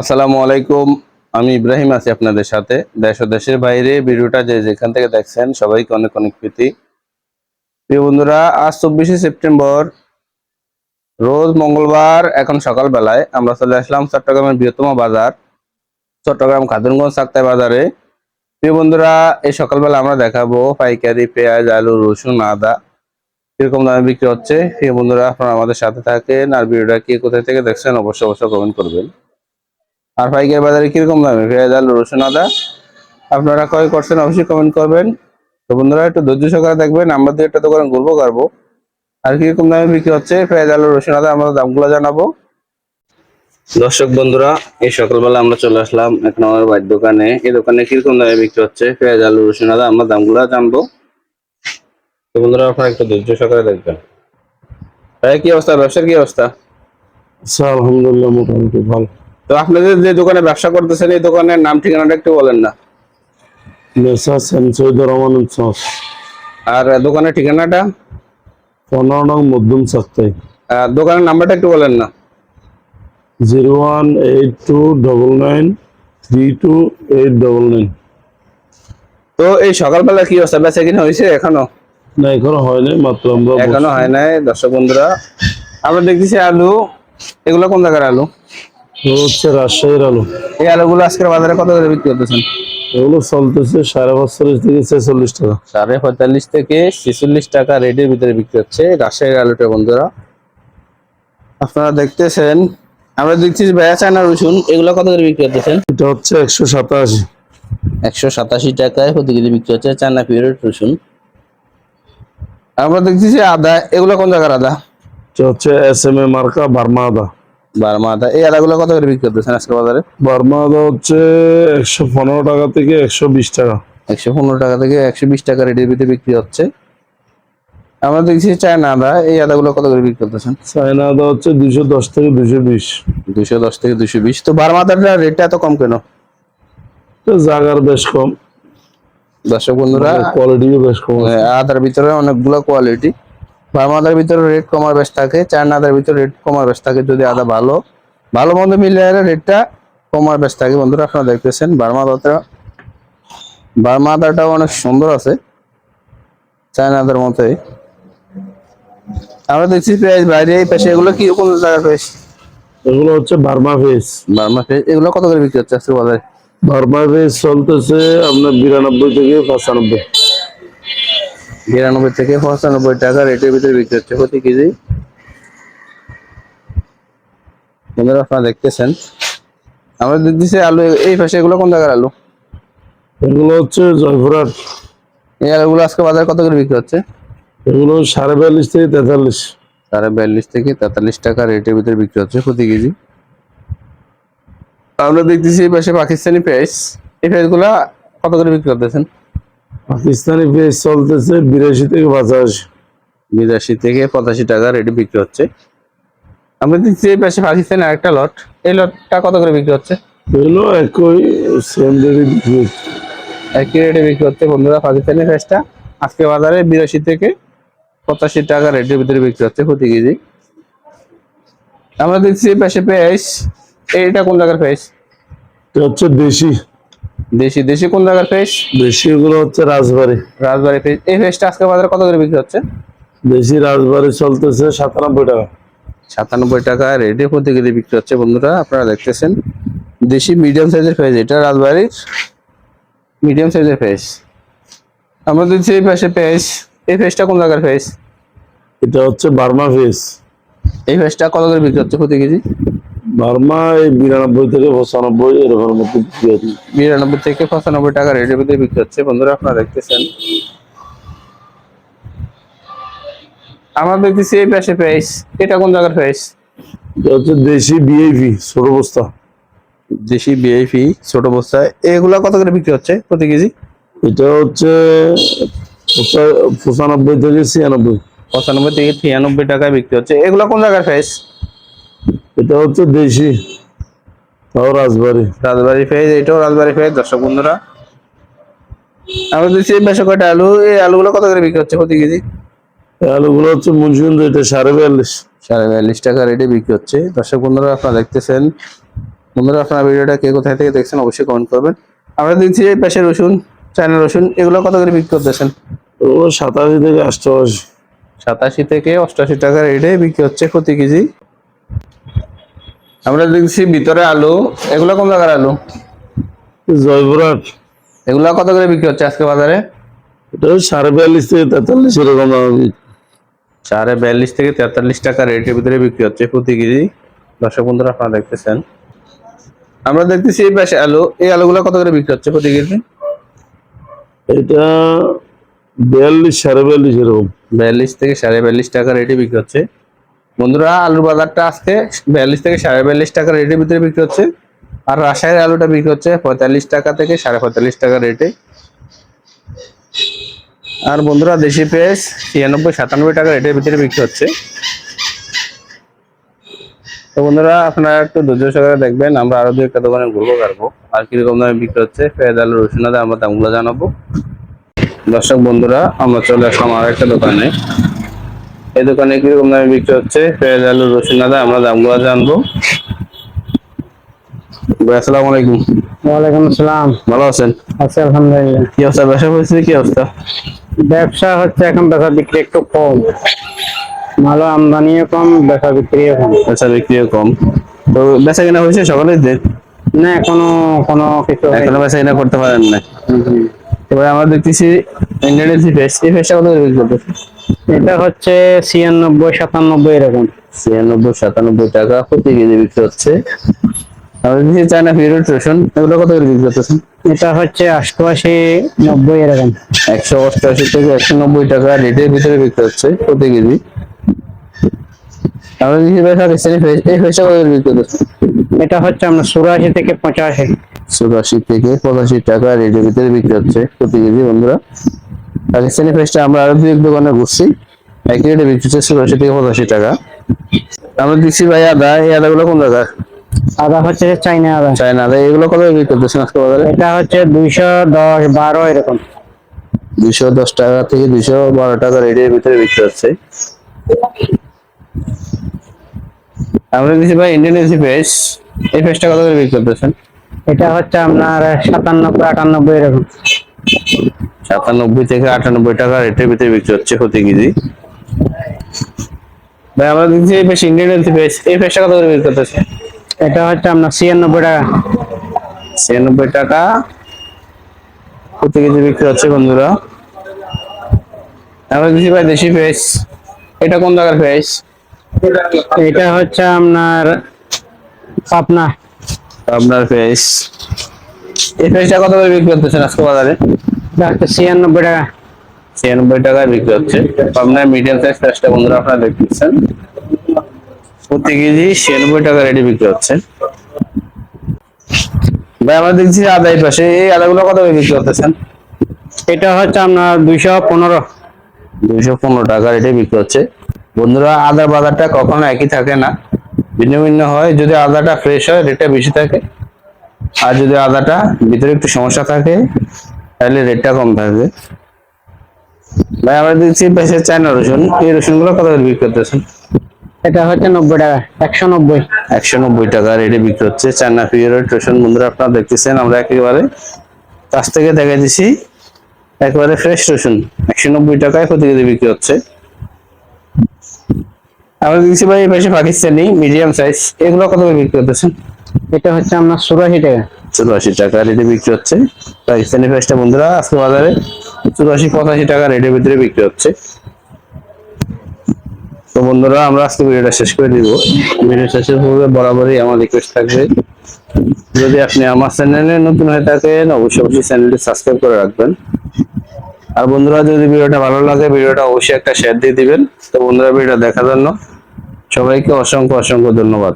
আসসালামু আলাইকুম। আমি ইব্রাহিম আছি আপনাদের সাথে। দেশ ও দেশের বাইরে ভিডিওটা যে যেখান থেকে দেখছেন, সবাইকে অনেক অনেক প্রীতি। প্রিয় বন্ধুরা, আজ চব্বিশে সেপ্টেম্বর, রোজ মঙ্গলবার, এখন সকালবেলায় আমরা চলে আসলাম চট্টগ্রামের বৃহত্তম বাজার, চট্টগ্রাম খাতুনগঞ্জ সাক্তাই বাজারে। প্রিয় বন্ধুরা, এই সকালবেলা আমরা দেখাবো পাইকারি, পেঁয়াজ, আলু, রসুন, আদা, কীরকম দামে বিক্রি হচ্ছে। প্রিয় বন্ধুরা, আপনারা আমাদের সাথে থাকেন। আর ভিডিওটা কে কোথায় থেকে দেখছেন, অবশ্যই অবশ্যই কমেন্ট করবেন। আর পাইকারি বাজারে কীরকম দামে? পেঁয়াজ, আলু, রসুন, আদা? আপনারা ক্রয় করছেন অবশ্যই কমেন্ট করবেন। তো বন্ধুরা, একটু ধৈর্য সহকারে দেখবেন, আমরা দিয়ে একটা দোকান ঘুরবো করব আর কীরকম দামে বিক্রি হচ্ছে? পেঁয়াজ, আলু, রসুন, আদা, আমরা দামগুলো জানাব। দর্শক বন্ধুরা, এই সকালবেলা আমরা চলে আসলাম এক নম্বর বাইর দোকানে। এই দোকানে কীরকম দামে বিক্রি হচ্ছে? পেঁয়াজ, আলু, রসুন, আদা, আমরা দামগুলো জানব। তো বন্ধুরা, আপনারা একটু ধৈর্য সহকারে দেখবেন। ভাই, কি অবস্থা? ব্যবসার কি অবস্থা? আলহামদুলিল্লাহ, মোটামুটি ভালো। তো আপনাদের যে দোকানে ব্যবসা করতেছেন এই দোকানের নাম ঠিকানাটা একটু বলেন না। আর দোকানের ঠিকানাটা? পনেরো নং মধ্যম সপ্তাহে দোকানের নাম্বারটা একটু বলেন না। Zero one eight two double nine three two eight double nine. তো এই সকালবেলা কি অবস্থা? বেচা কিনা হয়েছে এখনও? না এখনও হয়নি মাত্র আমরা এখনও হয় নাই দর্শক বন্ধুরা। আমরা দেখতেছি আলু। এগুলো কোন জায়গার আলু? হচ্ছে রাজশাহীর আলু। এই আলুগুলো আজকের বাজারে কত করে বিক্রি করতেছেন? এগুলো চলতেছে সাড়ে পাঁচচল্লিশ থেকে ছেচল্লিশ টাকা। সাড়ে পঁয়তাল্লিশ থেকে ছেচল্লিশ টাকা রেটের ভিতরে বিক্রি হচ্ছে রাজশাহীর আলুটা বন্ধুরা। আপনারা দেখতেছেন আমরা দেখছি চায়না রসুন এগুলো কত করে বিক্রি করতেছেন? এটা হচ্ছে একশো সাতাশি। একশো সাতাশি টাকায় প্রতি কেজি বিক্রি হচ্ছে চায়না পিরিয়ড রসুন। আমরা দেখতেছি আদা এগুলো কোন জায়গার আদা? হচ্ছে এস এম এ মার্কা বার্মা আদা। বারমা আদা এই আদাগুলো কত করে বিক্রি করতেছেন আজকে বাজারে? বার্মা আদা হচ্ছে একশো পনেরো টাকা থেকে একশো বিশ টাকা। একশো পনেরো টাকা থেকে একশো বিশ টাকা রেটের ভিতরে বিক্রি হচ্ছে। আমরা দেখছি চায়না আদা এই আদাগুলো কত করে বিক্রি করতেছেন? চায়না আদা হচ্ছে দুশো দশ থেকে দুশো বিশ। দুশো দশ থেকে দুশো বিশ। তো বারমা আদাটার রেটটা এত কম কেন? জাগার বেশ কম। দর্শক বন্ধুরা কোয়ালিটিও বেশ কম। আদার ভিতরে অনেকগুলো কোয়ালিটি বার্মা আদার ভিতরে রেট কমার বেশ থাকে চায়না আদার ভিতরে রেট কমার বেশ থাকে যদি আদা ভালো ভালো মন্দ মিলিয়ে রেটটা কমার বেশ থাকে। বন্ধুরা আপনারা দেখতেছেন বার্মা আদাটা বার্মা আদাটাও অনেক সুন্দর আছে চায়না আদার মতোই। আমরা দেখছি পেঁয়াজ বাইরে এই পাশে এগুলো কি কোন জায়গার পেঁয়াজ এগুলো হচ্ছে বার্মা ফেস। বার্মা পেঁয়াজ এগুলো কত করে বিক্রি হচ্ছে আজকে বাজারে? বার্মা ফেস চলতেছে আপনার বিরানব্বই থেকে পঁচানব্বই। বিরানব্বই থেকে পঁচানব্বই টাকা রেটের ভিতরে বিক্রি হচ্ছে প্রতি কেজি। বন্ধুরা আপনারা দেখতেছেন। আমরা দেখতেছি আলু এই পাশে এগুলো কোন জায়গার আলু? এগুলো হচ্ছে জয়পুরহাট। এই আলুগুলো আজকে বাজারে কত করে বিক্রি হচ্ছে? এগুলো সাড়ে বিয়াল্লিশ থেকে তেতাল্লিশ। সাড়ে বিয়াল্লিশ থেকে তেতাল্লিশ টাকা রেটের ভিতরে বিক্রি হচ্ছে প্রতি কেজি। আমরা দেখতেছি এই পাশে পাকিস্তানি পেঁয়াজ। এই পেঁয়াজগুলা কত করে বিক্রি করতেছেন? পাকিস্তানি ফেস চলতেছে বিরাশি থেকে পঁচাশি। বিরাশি থেকে পঁচাশি টাকা রেটে বিক্রি হচ্ছে। আমরা দেখছি এই পাশে পাকিস্তানি আরেকটা লট। এই লটটা কত করে বিক্রি হচ্ছে? এগুলো একই সেম রেটে বিক্রি হচ্ছে। একই রেটে বিক্রি হচ্ছে। বন্ধুরা পাকিস্তানি ফেসটা আজকে বাজারে বিরাশি থেকে পঁচাশি টাকা রেটের ভিতরে বিক্রি হচ্ছে প্রতি কেজি। আমরা দেখছি পাশে পেঁয়াজ। এইটা কোন জায়গার পেঁয়াজ? হচ্ছে দেশি। দেশি দেশি কোন জায়গার পেঁয়াজ দেশি এগুলো হচ্ছে রাজবাড়ি। রাজবাড়ি পেঁয়াজ এই পেঁয়াজটা আজকে বাজারে কত করে বিক্রি হচ্ছে? দেশি রাজবাড়ি চলতেছে সাতানব্বই টাকা। সাতানব্বই টাকা রেটে প্রতি কেজি বিক্রি হচ্ছে বন্ধুরা? আপনারা দেখতেছেন। দেশি মিডিয়াম সাইজের পেঁয়াজ এটা রাজবাড়ির মিডিয়াম সাইজের পেঁয়াজ আমরা দেখছি এই পাশে পেঁয়াজ এই পেঁয়াজটা কোন জায়গার পেঁয়াজ এটা হচ্ছে বার্মা ফেস এই পেঁয়াজটা কত করে বিক্রি হচ্ছে প্রতি কেজি? বার্মা এই বিরানব্বই থেকে পঁচানব্বই এরকম মধ্যে বিক্রি হচ্ছে। বিরানব্বই থেকে পঁচানব্বই টাকা রেটের ভিতরে বিক্রি হচ্ছে। বন্ধুরা আপনারা দেখতেছেন। আমরা দেখতেছি এই পাশে পেঁয়াজ এটা কোন জায়গার এটা হচ্ছে দেশি বিএপি ছোট বস্তা। দেশি বিআইপি ছোট বস্তায় এগুলা কত করে বিক্রি হচ্ছে প্রতি কেজি? এটা হচ্ছে পঁচানব্বই থেকে ছিয়ানব্বই। পঁচানব্বই থেকে ছিয়ানব্বই টাকায় বিক্রি হচ্ছে। এগুলো কোন জায়গার পেঁয়াজ এটা হচ্ছে দেশি তাও রাজবাড়ি। রাজবাড়ি পেঁয়াজ এটাও রাজবাড়ি পেঁয়াজ দর্শক বন্ধুরা। আমরা দিচ্ছি বেশ কয়টা আলু? এই আলুগুলো কত করে বিক্রি হচ্ছে প্রতি কেজি? আলুগুলো হচ্ছে মুন্সিগঞ্জ এটা সাড়ে বিয়াল্লিশ। সাড়ে বিয়াল্লিশ টাকা রেটে বিক্রি হচ্ছে। দর্শক বন্ধুরা আপনারা দেখতেছেন। বন্ধুরা আপনারা ভিডিওটা কে কোথায় থেকে দেখছেন অবশ্যই কমেন্ট করবেন। আমরা দেখছি এই পাশে রসুন চায়না রসুন এগুলো কত করে বিক্রি করতেছেন? ও সাতাশি থেকে অষ্টআশি সাতাশি থেকে অষ্টাশি টাকা রেটে বিক্রি হচ্ছে প্রতি কেজি। আমরা দেখছি ভিতরে আলু। এগুলো কোন জায়গার আলু? জয়পুরহাট। এগুলো কত করে বিক্রি হচ্ছে আজকে বাজারে? এটা সাড়ে বিয়াল্লিশ থেকে তেতাল্লিশ এরকম সাড়ে বিয়াল্লিশ থেকে তেতাল্লিশ টাকা রেটের ভিতরে বিক্রি হচ্ছে প্রতি কেজি। দর্শক বন্ধুরা আপনারা দেখতেছেন। আমরা দেখতেছি এই পাশে আলু। এই আলুগুলো কত করে বিক্রি হচ্ছে প্রতি কেজি? এটা বিয়াল্লিশ সাড়ে বিয়াল্লিশ এরকম। বিয়াল্লিশ থেকে সাড়ে বিয়াল্লিশ টাকা রেটে বিক্রি হচ্ছে। বন্ধুরা, আলুর বাজারটা আজকে বিয়াল্লিশ থেকে সাড়ে বিয়াল্লিশ টাকা রেটের ভিতরে বিক্রি হচ্ছে। আর রাজশাহীর আলুটা বিক্রি হচ্ছে পঁয়তাল্লিশ টাকা থেকে সাড়ে পঁয়তাল্লিশ টাকা রেটে আর বন্ধুরা, দেশি পেঁয়াজ ছিয়ানব্বই, সাতানব্বই টাকা রেটের ভিতরে বিক্রি হচ্ছে। তো বন্ধুরা, আপনারা একটু ধৈর্য সহকারে দেখবেন, আমরা আরও দু একটা দোকানে ঘুরবো কারবো আর কীরকম দামে বিক্রি হচ্ছে, পেঁয়াজ, আলু, রসুন আমরা দামগুলো জানাব। দর্শক বন্ধুরা, আমরা চলে আসলাম আর একটা দোকানে। এই দোকানে কীরকম দামে বিক্রি হচ্ছে? পেঁয়াজ আলু রসুন আদা আমরা দামগুলো জানব। আসসালামু আলাইকুম। ওয়ালাইকুম আসসালাম। ভালো আছেন? আছি আলহামদুলিল্লাহ। কি অবস্থা? ব্যবসা পরিস্থিতি কি অবস্থা? ব্যবসা হচ্ছে এখন বেচা বিক্রি একটু কম। ভালো আমদানিও কম বিক্রিও কম। বেচা বিক্রিও কম। তো বেচা কিনা হয়েছে সকালের দিন না এখনও কোনো কিছু এখনও বেচা কিনা করতে পারেন না এবার আমরা দেখতেছি ইন্ডিয়ান ফেস এই ফেসটা কত বিক্রি করতেছে? এটা হচ্ছে ছিয়ানব্বই সাতানব্বই এরকম। ছিয়ানব্বই সাতানব্বই টাকা প্রতি কেজি বিক্রি হচ্ছে। চায়না পিরিয়ড রসুন এগুলো কত করে বিক্রি করতেছেন? এটা হচ্ছে অষ্টআশি নব্বই এরকম। একশো অষ্টআশি থেকে একশো নব্বই টাকা রেটের ভিতরে বিক্রি হচ্ছে প্রতি কেজি। পাকিস্তানি এই কত করে বিক্রি করতেছে এটা হচ্ছে আমরা চুরাশি থেকে পঁচাশি। চুরাশি থেকে পঁচাশি টাকা রেটের ভিতরে বিক্রি হচ্ছে প্রতি কেজি বন্ধুরা। পাকিস্তানি ফেসটা আমরা আরও দুই এক দোকানে ঘুরছি। একই রেটে বিক্রি হচ্ছে চুরাশি থেকে পঁচাশি টাকা। আমরা দেখছি ভাই আদা এই আদাগুলো কোন জায়গা আদা হচ্ছে চাইনা আদা। চায়না আদা এগুলো কত বিক্রি করতেছেন আজকে বাজারে? এটা হচ্ছে দুইশো দশ বারো এরকম। দুইশো দশ টাকা থেকে দুইশো বারো টাকা রেটের ভিতরে বিক্রি হচ্ছে। আমরা দেখছি ভাই ইন্ডিয়ান ফেস এই ফেসটা কত করে বিক্রি করতেছেন? এটা হচ্ছে আপনার সাতানব্বই আটানব্বই এরকম। সাতানব্বই থেকে আটানব্বই টাকা রেটের ভিতরে বিক্রি হচ্ছে প্রতি কেজি। ভাই আমরা দেখছি এই ফেস ইন্ডিয়ান ফেস এই ফেসটা কত করে বিক্রি করতেছে? এটা হচ্ছে আপনার ছিয়ানব্বই টাকা। ছিয়ানব্বই টাকা প্রতি কেজি বিক্রি হচ্ছে বন্ধুরা। আমরা দেখছি ভাই দেশি ফেস। এটা কোন জায়গার ফেস? এটা হচ্ছে আপনার পাবনা। আপনার ফেস। এই ফেসটা কত করে বিক্রি করতেছেন আজকে বাজারে? ছিয়ানব্বই টাকা ছিয়ানব্বই টাকায় বিক্রি হচ্ছে। আপনার মিডিয়াম সাইজ ফেসটা বন্ধুরা আপনারা দেখতেছেন। প্রতি কেজি ছিয়ানব্বই টাকা রেডি বিক্রি হচ্ছে। ভাই আমরা দেখছি আদা এই পাশে। এই আদাগুলো কত করে বিক্রি করতেছেন? এটা হচ্ছে আপনার দুইশো পনেরো। দুইশো পনেরো টাকা রেটে বিক্রি হচ্ছে। বন্ধুরা আদার বাজারটা কখনো একই থাকে না। ভিন্ন ভিন্ন হয়। যদি আদাটা ফ্রেশ হয় রেটটা বেশি থাকে। আর যদি আদাটা ভিতরে একটু সমস্যা থাকে তাহলে রেটটা কম থাকবে। ভাই আমরা দেখছি পাশে চায়না রসুন। এই রসুনগুলো কত করে বিক্রি করতেছেন? এটা হচ্ছে নব্বই টাকা একশো নব্বই। একশো নব্বই টাকা রেটে বিক্রি হচ্ছে। চায়না পিরিয়ড রসুন বন্ধুরা আপনারা দেখতেছেন আমরা একেবারে কাছ থেকে দেখা দিছি। একেবারে ফ্রেশ রসুন একশো নব্বই টাকায় প্রতি কেজি বিক্রি হচ্ছে। আমরা দেখছি ভাই এই পাশে পাকিস্তানি মিডিয়াম সাইজ এগুলো কত করে বিক্রি করতেছেন? এটা হচ্ছে আপনার চুরাশি টাকা। চুরাশি টাকা রেটে বিক্রি হচ্ছে। পাকিস্তানি ফেসটা বন্ধুরা, আজকে বাজারে চুরাশি পঁচাশি টাকা রেটের ভিতরে বিক্রি হচ্ছে। তো বন্ধুরা, আমরা আজকে ভিডিওটা শেষ করে দিব। ভিডিও শেষের পূর্বে বরাবরই আমার রিকোয়েস্ট থাকবে। যদি আপনি আমার চ্যানেলে নতুন হয়ে থাকেন, অবশ্যই অবশ্যই চ্যানেলটি সাবস্ক্রাইব করে রাখবেন। আর বন্ধুরা, যদি ভিডিওটা ভালো লাগে, ভিডিওটা অবশ্যই একটা শেয়ার দিয়ে দিবেন। তো বন্ধুরা, ভিডিওটা দেখার জন্য সবাইকে অসংখ্য অসংখ্য ধন্যবাদ।